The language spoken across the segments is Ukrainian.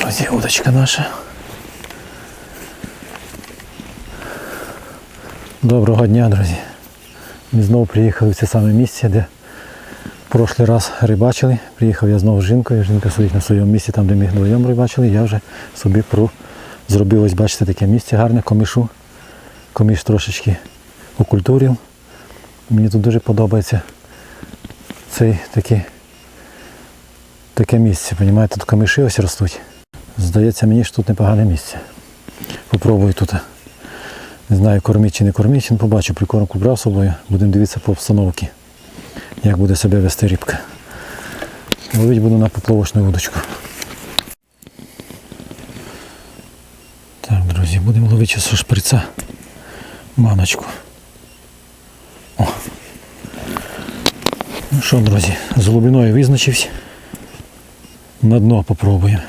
Друзі, удочка наша. Доброго дня, друзі. Ми знову приїхали в це саме місце, де в прошлий раз рибачили. Приїхав я знову з жінкою. Жінка сидить на своєму місці, там, де ми вдвоєм рибачили. Я вже собі пру зробив, ось бачите, таке місце гарне, комішу. Коміш трошечки окультурив. Мені тут дуже подобається цей такий, таке місце. Понімаєте, тут камиші ось ростуть. Здається мені, що тут непогане місце. Попробую тут. Не знаю, кормить чи не кормить, побачу, прикормку брав з собою. Будемо дивитися по обстановці, як буде себе вести рибка. Ловити буду на поплавочну удочку. Так, друзі, будемо ловити зі шприца маночку. О. Ну що, друзі, з глибиною визначився. На дно попробуємо.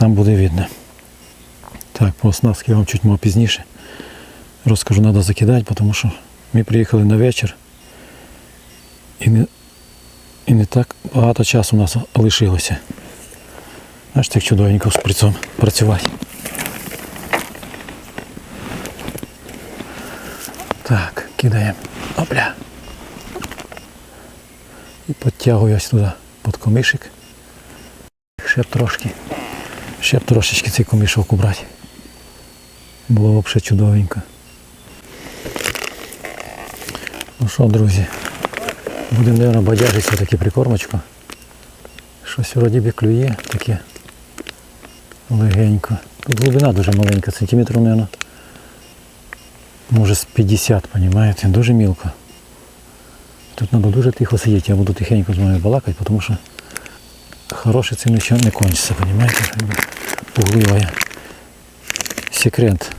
Там буде видно. Так, по оснастці я вам чуть мов пізніше розкажу, треба закидати, тому що ми приїхали на вечір і не, і не так багато часу у нас лишилося. Аж так чудовенько з прицом працювати. Так, кидаємо. Опля. І підтягую ось туди під комишик. Ще трошки. Ще б трошечки цей комішок убрати. Було б ще чудовенько. Ну що, друзі, будемо, мабуть, бадяжити все-таки прикормочку. Щось вроді би клює таке легенько. Тут глибина дуже маленька, сантиметрів, мабуть, може з 50, розумієте, дуже мілко. Тут треба дуже тихо сидіти, я буду тихенько з вами балакати, тому що хороше цим нічого не кончиться, розумієте? Пугливая. Секрет.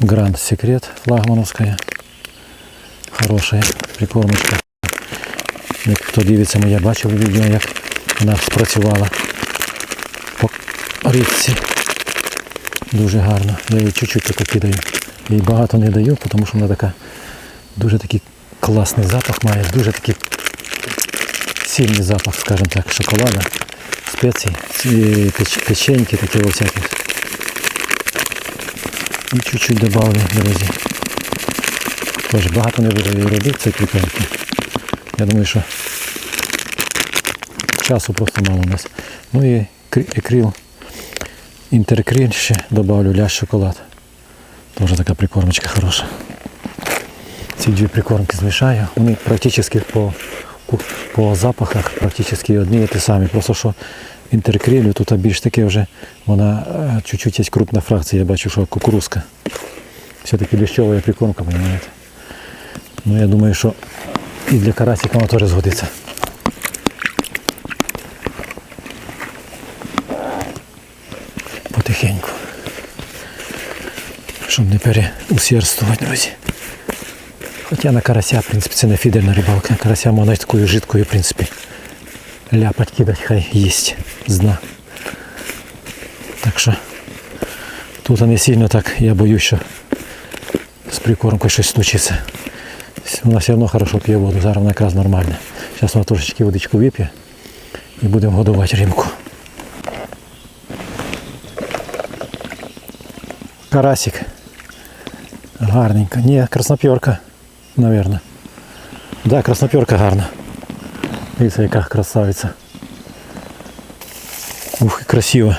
Гранд секрет флагмановская. Хорошая прикормочка. Як хто дивиться, моя бачив відео, як вона спрацювала по річці. Дуже гарно. Я її чуть-чуть таку кидаю. Їй багато не даю, тому що вона така дуже такий класний запах має, дуже такий сильний запах, скажімо так, шоколада, ці печ- печеньки такі всякі. І чуть-чуть добавлю, друзі. Тож багато не буду робити, це кріпенько. Я думаю, що часу просто мало у нас. Ну і крі- екрил, ще добавлю ляж шоколад. Теж така прикормочка хороша. Ці дві прикормки змішаю. Вони практично по, ку- по запахах практично одні і ті самі. Просто що інтеркрилю тут більш таке вже вона е, чуть-чуть є крупна фракція, я бачу, що кукурузка. Все-таки ліщова прикормка, розумієте. Ну я думаю, що і для карасика вона теж згодиться. Потихеньку. Щоб не переусердствувати, друзі. Хоча на карася, в принципі, це не фідерна рибалка. Карася можна такою жидкою, в принципі. Ляпать кидать, хай їсть з дна. Так що тут не сильно так, я боюсь, що з прикормкою щось случиться. Вона все одно хорошо п'є воду, зараз вона якраз нормальна. Зараз вона трошечки водичку вип'є і будемо годувати рибку. Карасик. Гарненько. Ні, красноперка, наверное. Да, красноперка гарна. Дивіться, яка красавиця. Ух, і красиво.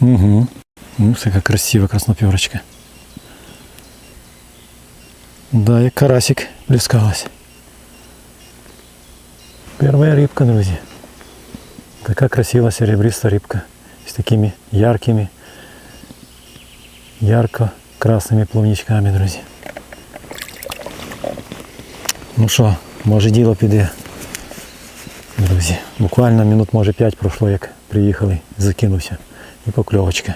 Угу. Ну, яка красива красноперочка. Да, як карасик плескалась. Первая рыбка, друзья. Такая красивая серебристая рыбка. С такими яркими, ярко-красными плавничками, друзья. Ну що, може діло піде. Друзі, буквально минут може 5 пройшло, як приїхали, закинувся. І покльовочка.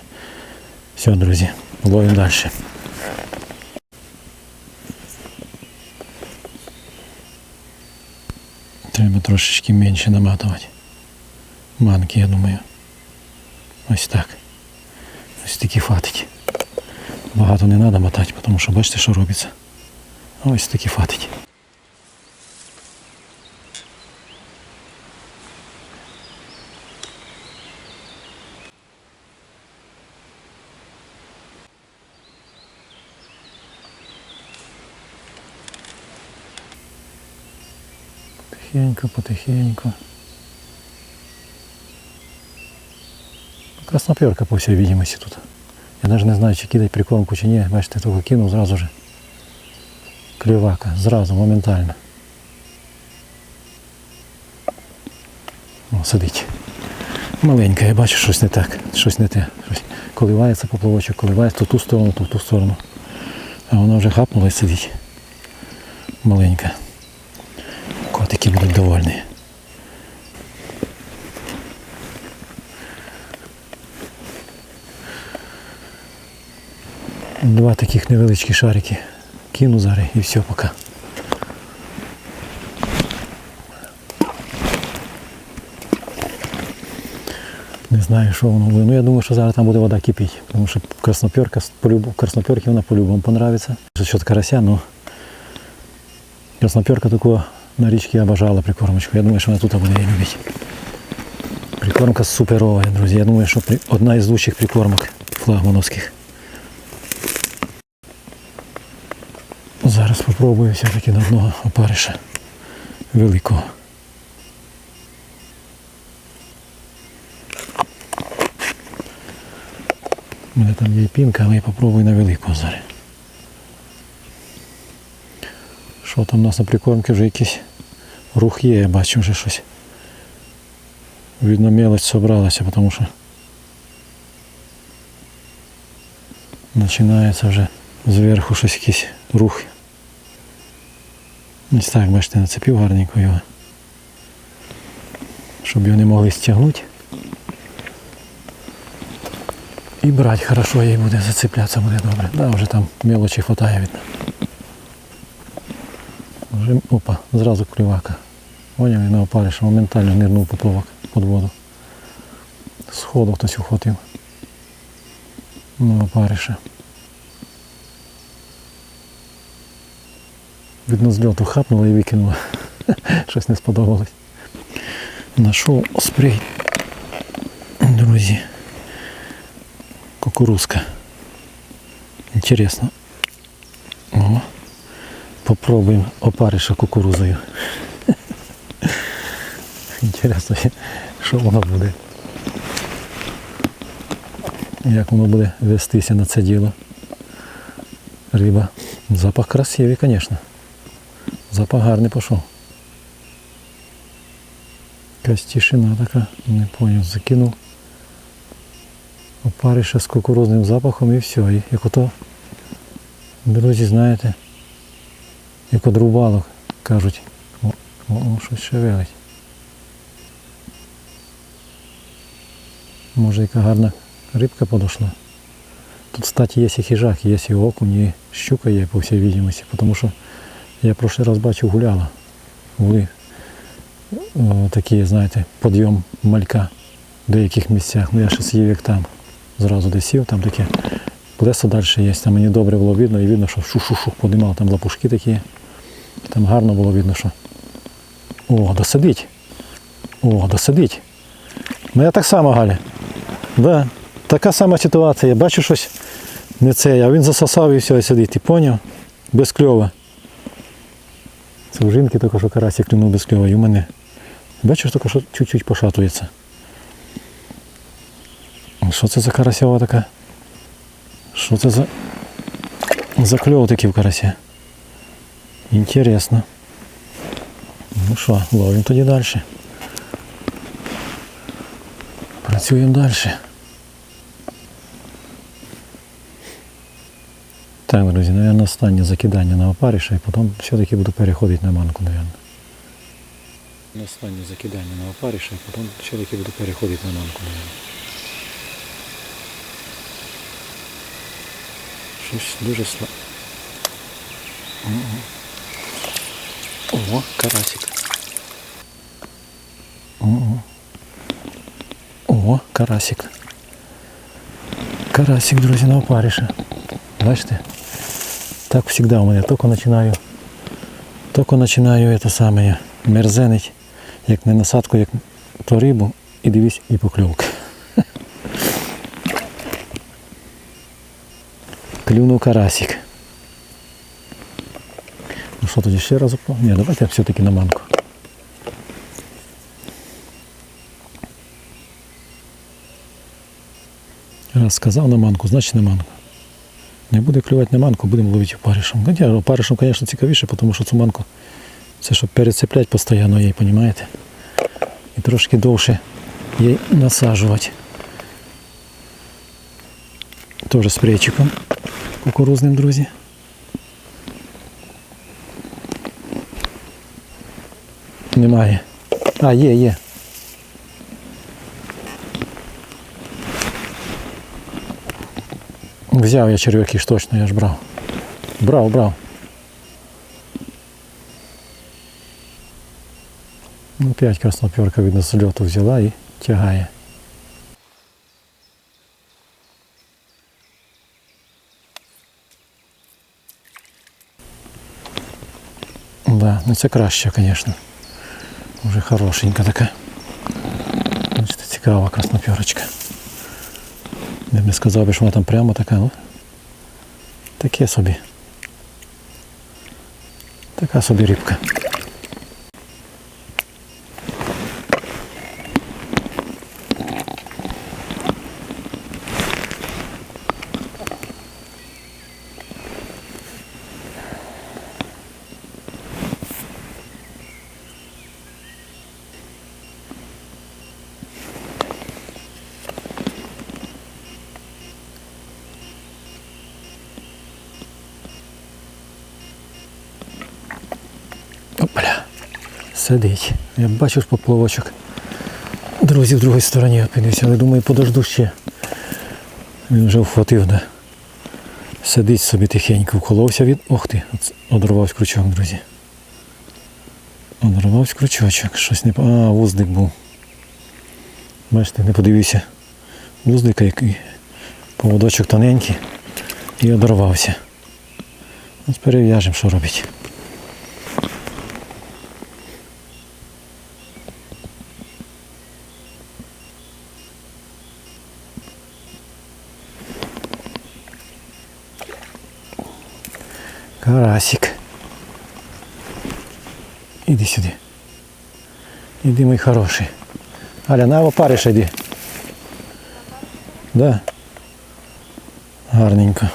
Все, друзі, ловимо далі. Треба трошечки менше наматувати. Манки, я думаю. Ось так. Ось такі фатики. Багато не треба мотати, тому що бачите, що робиться. Ось такі фатики. Потихеньку, потихеньку. Красноперка, по всей видимости, тут. Я навіть не знаю, чи кидати прикормку, чи ні. Бачите, тільки кинув зразу же. Клівака, зразу, моментально. О, сидить. Маленька, я бачу, щось не так, щось не те. Щось коливається поплавочок, коливається то ту сторону, то в ту сторону. А вона вже хапнула і сидить. Маленька. Котики будуть довольні. Два таких невеличкі шарики. Кину зараз і все пока. Не знаю, що воно буде. Ну я думаю, що зараз там буде вода кипіти. Тому що красноперка, полюб- красноперки вона по-любому понравиться. За счет карася, ну красноперка такого на річці обожала прикормочку. Я думаю, що вона тут буде її любити. Прикормка суперова, друзі. Я думаю, що одна із лучших прикормок флагмановських. Зараз спробую все-таки на одного опариша великого. У мене там є пінка, але я попробую на великого зараз. Що там у нас на прикормці вже якийсь рух є, я бачу вже щось. Видно, мелочь собралася, тому що починається вже зверху щось якийсь рух. Ось так, бачите, нацепив гарненько його. Щоб його не могли стягнути. І брати хорошо їй буде, зацеплятися буде добре. Да, вже там мелочі хватає видно. Вже, опа, зразу клювака. Поняв, і на опаріша моментально нирнув поплавок під воду. Сходу хтось ухватив. На опаріша. Видно, з льоту хапнула і викинула. Щось не сподобалось. Нашов спрей. Друзі. Кукурузка. Интересно. О, попробуємо опариша кукурузою. Інтересно, що воно буде. Як воно буде вестися на це діло. Риба. Запах красивий, звісно. Запах гарний пішов. Якась тишина така, не поняв, закинув опариша з кукурузним запахом і все. І як ото, друзі, знаєте, як одрубало, кажуть, о, о, о, щось шевелить. Може яка гарна рибка подошла. Тут, кстати, є і хижак, є і окунь, і щука є, по всій видимості, тому що я прошлий раз бачив гуляла. Були о, такі, знаєте, підйом малька в деяких місцях. Ну я ще сидів як там. Зразу десь сів, там таке плесо далі є. Там мені добре було видно і видно, що шу-шу-шу подимав, там лапушки такі. Там гарно було видно, що. О, досадить. О, досадить. Ну я так само, Галя. Да. Така сама ситуація. Я бачу щось не це, а він засосав і все, сидить. Ти поняв? Без кльова. Це у жінки тільки що карасик клюнув без кльова. І у мене. Бачиш, тільки що чуть-чуть пошатується. Що це за карасьова така? Що це за за кльов такий в карасі? Інтересно. Ну що, ловимо тоді далі. Працюємо далі. Так, друзі, мабуть, останнє закидання на опариша і потім все-таки буду переходити на манку, мабуть. Останнє закидання на опариша і потім все-таки буду переходити на манку, мабуть. Щось дуже слабо. О, карасик. О, О, карасик. Карасик, друзі, на опариша. Бачите? Так всегда у мене Только начинаю только починаю это саме мерзенить, як не насадку, як то рибу і дивись і покльовка. Клюнув карасик. Ну що тоді ще раз упав? Ні, давайте я все-таки на манку. Раз сказав на манку, значить на манку. Не буде клювати на манку, будемо ловити опаришем. Хоча опаришем, звісно, цікавіше, тому що цю манку це щоб перецеплять постійно їй, розумієте? І трошки довше їй насаджувати. Теж спрейчиком кукурузним, друзі. Немає. А, є, є. Взяв я черв'яки ж точно, я ж брав. Брав, брав. Ну, п'ять красноперка, видно, з льоту взяла і тягає. Да, ну це краще, звісно. Уже хорошенька така. Бачите, цікава красноперочка. Я б не сказав би, що вона там прямо така, ну. Таке собі. Така собі рибка. Опля. Сидить. Я бачу ж поплавочок. Друзі, в другій стороні опинився, але думаю, подожду ще. Він вже вхватив, да. Сидить собі тихенько, вколовся від. Ох ти, одрвався крючок, друзі. Одрвався крючочок. Щось не. А, вуздик був. Бачите, не подивився. Вуздика який. Поводочок тоненький і одорвався. Ось перев'яжемо, що робить. Карасик. Іди сюди. Іди, мій хороший. Аля, на опариша йди. Да. Гарненько.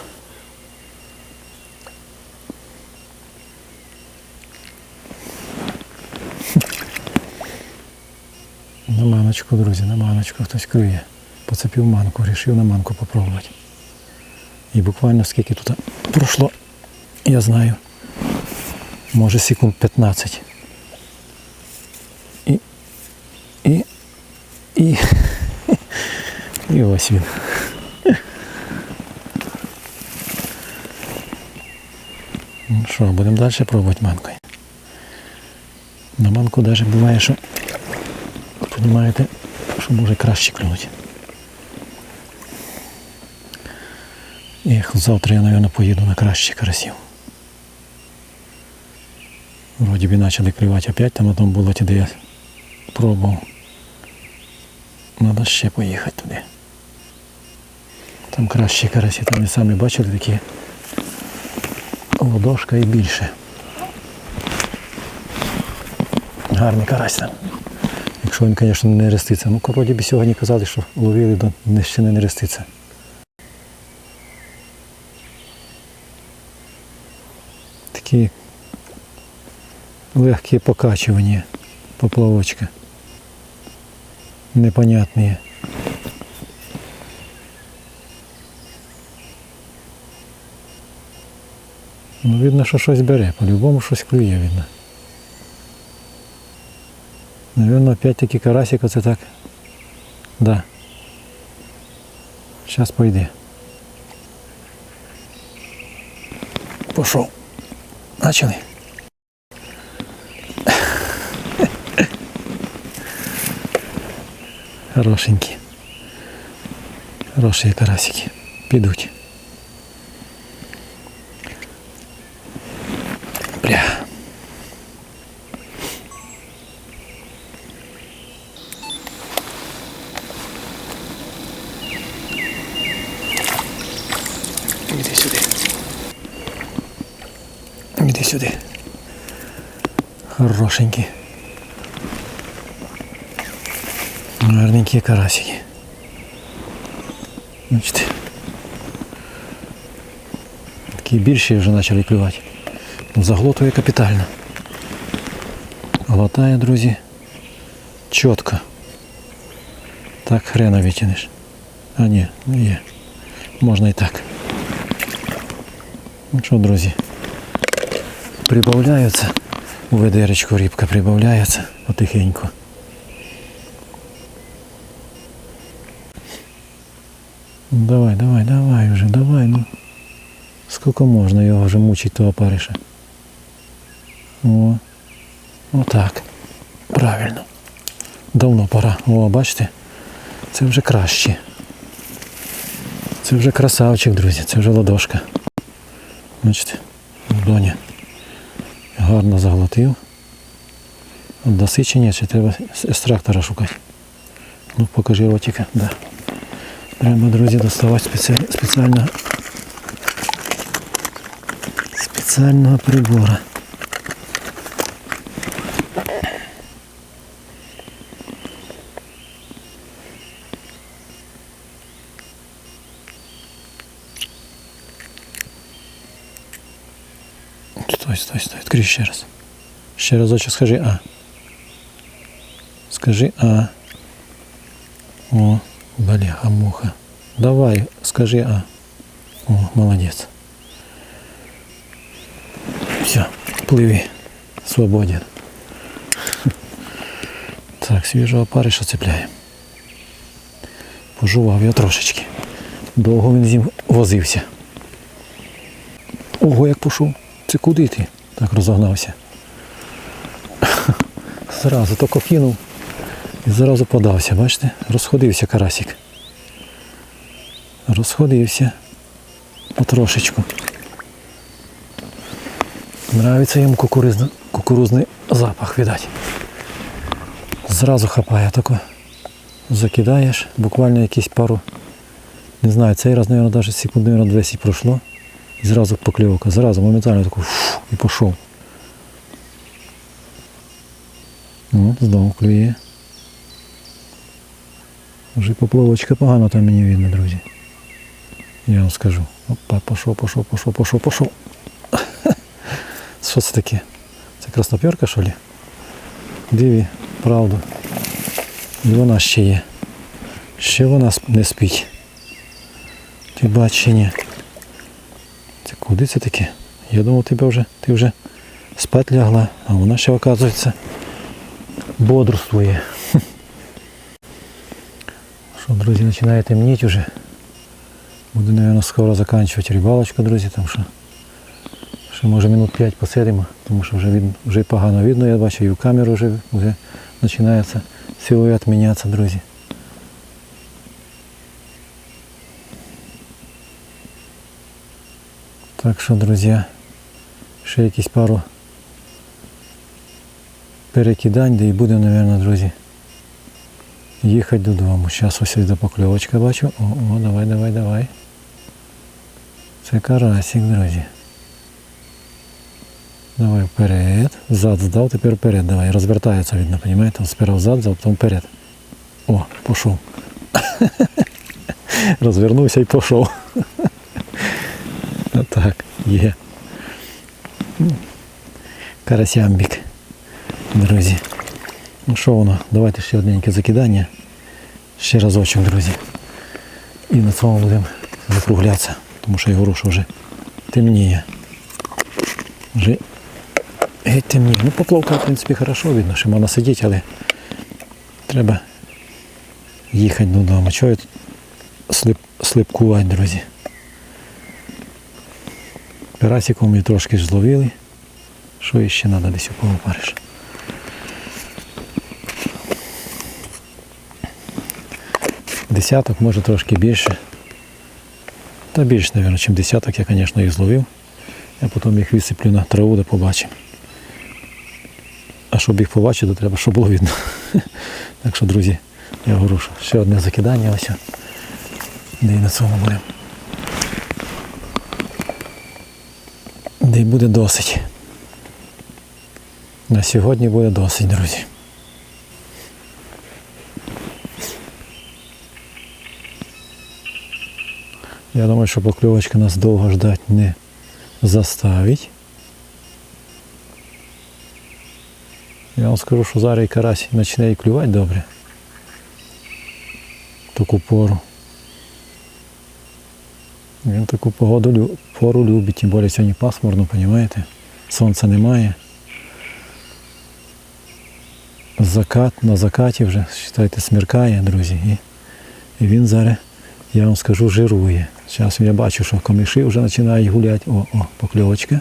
На маночку, друзі, на маночку хтось клює. Поцепив манку, рішив на манку попробувати. І буквально скільки тут пройшло, я знаю, може секунд 15. І, і, і, і ось він. Ну що, будемо далі пробувати манкою. На манку навіть буває, що, розумієте, що може краще клюнути. Ех, завтра я, мабуть, поїду на кращих карасів. Вроді би почали клювати опять там тому болоті, де я пробував. Треба ще поїхати туди. Там кращі карасі, там ви самі бачили такі ладошка і більше. Гарний карась там. Якщо він, звісно, не реститься. Ну, вроді би сьогодні казали, що ловили до не- ще не реститься. Такі легкі покачування поплавочка. Непонятные. Ну, видно, що щось бере, по-любому щось клює, видно. Наверно, опять-таки карасик оце так. Да. Сейчас пойде. Пошел. Начали. Хорошенькі. Хороші карасики. Підуть. Бля. Іди сюди. Іди сюди. Хорошенькі. Гарненькі карасики. Бачите. Такі більші вже почали клювати. Заглотує капітально. Глотає, друзі, чітко. Так хрена витягнеш. А ні, є. Можна і так. Ну що, друзі, прибавляються. У ведеречку рибка прибавляється потихеньку. Давай, давай, давай вже, давай, ну. Скільки можна його вже мучити того париша? О, отак. Правильно. Давно пора. О, бачите? Це вже краще. Це вже красавчик, друзі, це вже ладошка. Бачите, доня. Гарно заглотив. Отдаси чи треба екстрактора шукати. Ну, покажи ротика. Да. Треба, друзі, доставати спеціаль- спеціального спеціального прибора. Стой, стой, стой. Открий ще раз. Ще разочок скажи А. Скажи А. О, бляха муха. Давай, скажи А. О, молодець. Все, пливи. Свободен. Так, свіжого париша цепляємо. Пожував я трошечки. Довго він з ним возився. Ого, як пішов. Це куди ти? Так розогнався. Зразу тільки кинув і зразу подався, бачите? Розходився карасик. Розходився. Потрошечку. Нравиться йому кукурузний, кукурузний запах, видать. Зразу хапає тако. Закидаєш, буквально якісь пару. Не знаю, цей раз, мабуть, навіть секунд, мабуть, 10 пройшло. І зразу покльовка, зразу, моментально таку і пішов. От, знову клює. Вже поплавочка погано там мені видно, друзі. Я вам скажу. Опа, пішов, пішов, пішов, пішов, пішов. Що це таке? Це красноперка, що ли? Диві, правду. І вона ще є. Ще вона не спить. Ти бач чи ні? Це куди це таке? Я думав, тебе вже, ти вже спать лягла, а вона ще, оказується, бодрствує. Друзі, починає темніти вже. Буду, мабуть, скоро закінчувати рибалочку, друзі, тому що ще може минут 5 посидимо, тому що вже, видно, вже погано видно, я бачу, і в камеру вже, вже починається силует мінятися, друзі. Так що, друзі, ще якісь пару перекидань, де і будемо, мабуть, друзі, їхати додому. Зараз ось йде покльовочка бачу. О, о, давай, давай, давай. Це карасик, друзі. Давай вперед. Зад здав, тепер вперед. Давай. Розвертається, видно, розумієте? Сперва взад, здав, потім вперед. О, пішов. Розвернувся і пішов. Так, є. Карасямбік. Друзі. Ну що воно? Давайте ще одненьке закидання. Ще разочок, друзі. І на цьому будемо закруглятися, тому що я говорю, вже темніє. Вже геть темніє. Ну поплавка, в принципі, хорошо видно, що можна сидіти, але треба їхати додому. Чого я тут слип, слипкувати, друзі? Карасиком ми трошки зловили. Що ще треба десь у кого париш? Десяток, може трошки більше. Та більше, мабуть, ніж десяток, я, звісно, їх зловив. Я потім їх висиплю на траву, де побачимо. А щоб їх побачити, то треба, щоб було видно. Так що, друзі, я говорю, що ще одне закидання ось. Де і на цьому будемо. Де й буде досить. На сьогодні буде досить, друзі. Я думаю, що покльовочка нас довго ждать не заставить. Я вам скажу, що зараз і карась почне і клювати добре. Таку пору. Він таку погоду пору любить, тим більше сьогодні пасмурно, розумієте? Сонця немає. Закат на закаті вже, вважайте, смеркає, друзі. І він зараз, я вам скажу, жирує. Зараз я бачу, що комиші вже починають гуляти. О, о, покльовочка.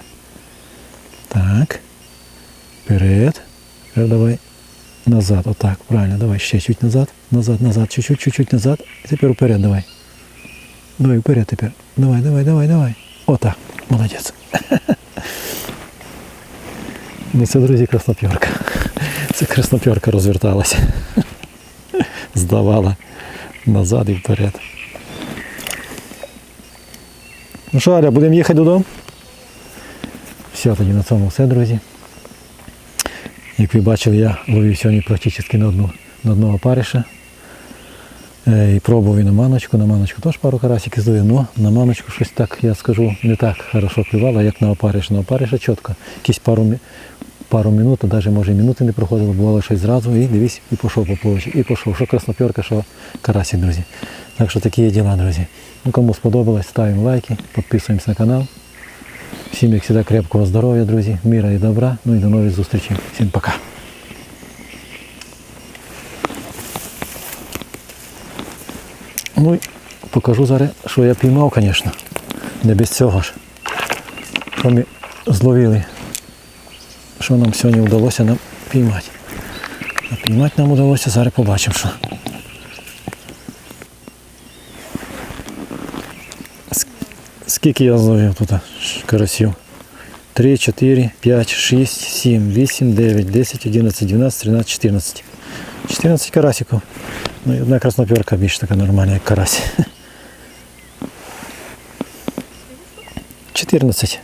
Так. Вперед. Тепер давай назад. Отак, правильно, давай ще чуть назад. Назад, назад, чуть-чуть, чуть-чуть назад. І тепер вперед давай. Давай вперед тепер. Давай, давай, давай, давай. Отак. Молодець. Ну це, друзі, краснопьорка. Це краснопьорка розверталася. Здавала назад і вперед. Ну що, Аря, будемо їхати додому? Все, тоді на цьому все, друзі. Як ви бачили, я ловив сьогодні практично на, одну, на одного париша. Е, І пробував і на маночку, на маночку теж пару карасиків здаю, але на маночку щось так, я скажу, не так хорошо клювало, як на опариш. На опариша чітко. Якісь пару, пару минут, а навіть може і минути не проходило, бувало щось зразу, і дивись, і пішов поплавочок, і пішов, що красноперка, що карасик, друзі. Так що такі є діла, друзі. Ну, кому сподобалось, ставимо лайки, підписуємося на канал. Всім, як завжди, крепкого здоров'я, друзі, міра і добра. Ну і до нових зустрічей. Всім пока. Ну і покажу зараз, що я піймав, звісно. Не без цього ж. Що ми зловили. Що нам сьогодні вдалося нам піймати. А піймати нам вдалося, зараз побачимо, що. Скільки я зловив тут карасів? 3, 4, 5, 6, 7, 8, 9, 10, 11, 12, 13, 14. 14 карасиків. Ну і одна красноперка більш така нормальна, як карась. 14.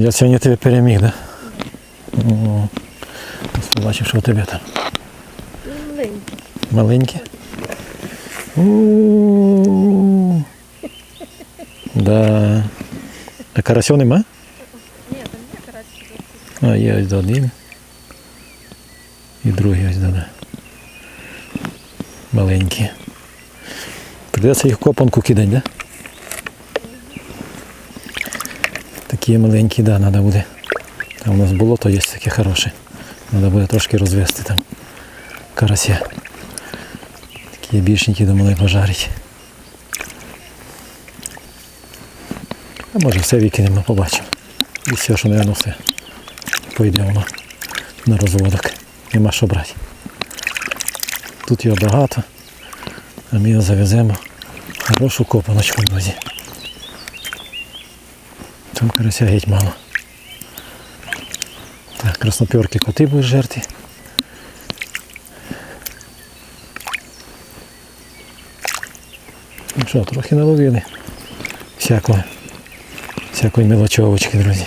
Я сьогодні тебе переміг, да? О, ось Побачив, що у тебе там. Маленький. Маленькі. У-у-у. Да. А карасьов нема? Ні, там є карасики. А, є ось один. І другий ось да. Маленькі. Придеться їх в копанку кидати, да? Такі маленькі, да, треба буде. Там у нас болото є таке хороше. Треба буде трошки розвести там карася. Такі більшенькі думали пожарить. А може все викинемо, побачимо. І все, що, мабуть, все. Пойде воно на розводок. Нема що брати. Тут його багато, а ми його завеземо хорошу копаночку, друзі. Там карася геть мало. Так, красноперки коти будуть жерти. Ну що, трохи наловили. Всякої, мелочовочки, друзі.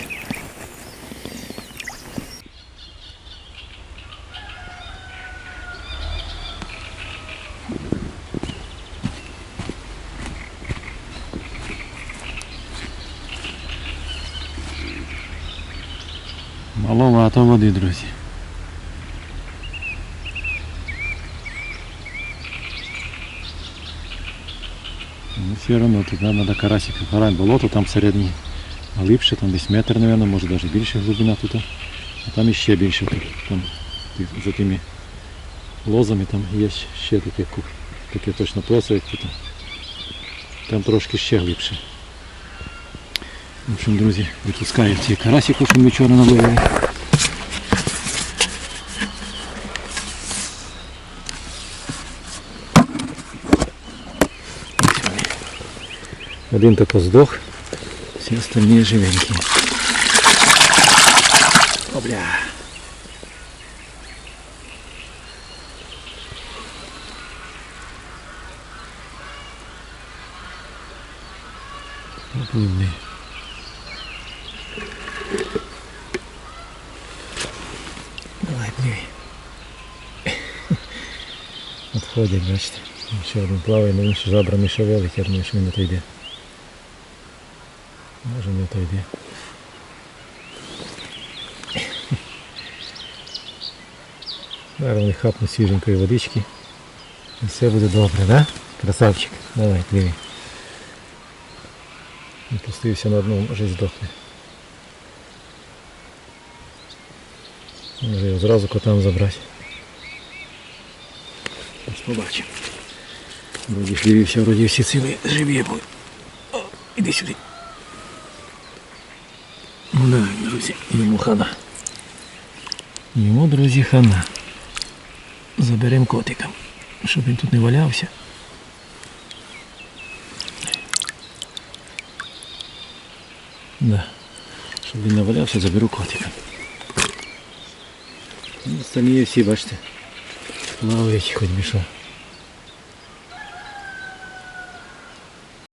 Води, друзі. Ну, все одно тут треба карасика карань. Болото там всередині глибше, там десь метр, мабуть, може навіть більше глибина тут. А там іще більше. Там, за тими лозами там є ще таке, таке точно плесо, як. Там трошки ще глибше. В общем, друзі, випускаю ці карасики, що ми вчора наловили. Один тако здох, всі остальні живенькі. О, бля. Поплывли. Давай, плюй. Отходять, бачите. Ще один плаває, але він ще жабрами шевелить, я думаю, що він не отойде. Може не отойде. Зараз вони хапнуть свіженької водички. І все буде добре, да? Красавчик. Давай, диви. Він пустився на одному, може здохне. Може його зразу котам забрати. Ось побачимо. Вроді хлівівся, вроді всі цілі живі були. О, іди сюди. Ну да, друзі, йому хана. Йому, друзі, хана. Заберемо котика, щоб він тут не валявся. Да. Щоб він не валявся, заберу котика. Ну, Самі всі, бачите, плавають хоч би що.